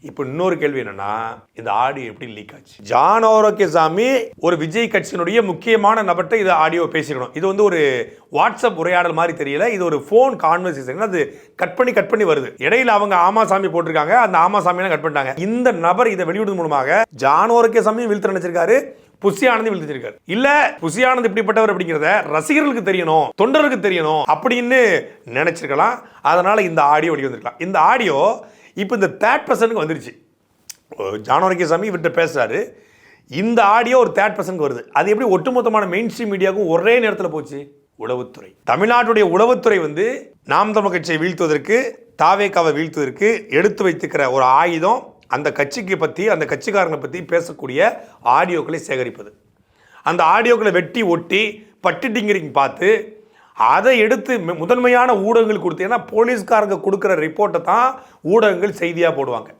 இப்போ இன்னொரு கேள்வி என்னன்னா இந்த ஆடியோ எப்படி லீக் ஆச்சு? ஜான் ஆரோக்கியசாமி ஒரு விஜய் கட்சியினுடைய முக்கியமான நபர்கிட்ட இது ஆடியோ பேசிக்கணும் இது வந்து ஒரு வாட்ஸ்அப் உரையாடல் மாதிரி தெரியல. இது ஒரு ஃபோன் கான்வர்சேஷன் அது கட் பண்ணி கட் பண்ணி வருது. இடையில அவங்க ஆமாசாமி போட்டிருக்காங்க. அந்த ஆமாசாமியெல்லாம் கட் பண்ணிட்டாங்க. இந்த நபர் இதை வெளியிடுவது மூலமாக ஜான் ஆரோக்கியசாமி வீழ்த்து நினைச்சிருக்காரு. புசி ஆனந்த் விழுத்திருக்காரு. இல்ல புசி ஆனந்த் இப்படிப்பட்டவர் அப்படிங்கிறத ரசிகர்களுக்கு தெரியணும் தொண்டர்களுக்கு தெரியணும் அப்படின்னு நினைச்சிருக்கலாம். அதனால இந்த ஆடியோ வெளியே வந்திருக்கலாம் இந்த ஆடியோ இப்போ இந்த தேர்ட் பர்சனுக்கு வந்துருச்சு. ஜானவரக்கியசாமி இவர்கிட்ட பேசுகிறாரு இந்த ஆடியோ ஒரு தேர்ட் பர்சனுக்கு வருது. அது எப்படி ஒட்டுமொத்தமான மெயின் ஸ்ட்ரீம் மீடியாவுக்கும் ஒரே நேரத்தில் போச்சு? உளவுத்துறை. தமிழ்நாட்டுடைய உளவுத்துறை வந்து நாம் தமிழ் கட்சியை வீழ்த்துவதற்கு தாவேக்காவை வீழ்த்துவதற்கு எடுத்து வைத்துக்கிற ஒரு ஆயுதம் அந்த கட்சிக்கு பற்றி அந்த கட்சிக்காரங்களை பற்றி பேசக்கூடிய ஆடியோக்களை சேகரிப்பது. அந்த ஆடியோக்களை வெட்டி ஒட்டி பட்டு டிங்கிரிங் பார்த்து அதை எடுத்து முதன்மையான ஊடகங்கள் கொடுத்து ஏன்னா போலீஸ்காரங்க கொடுக்குற ரிப்போர்ட்டை தான் ஊடகங்கள் செய்தியாக போடுவாங்க.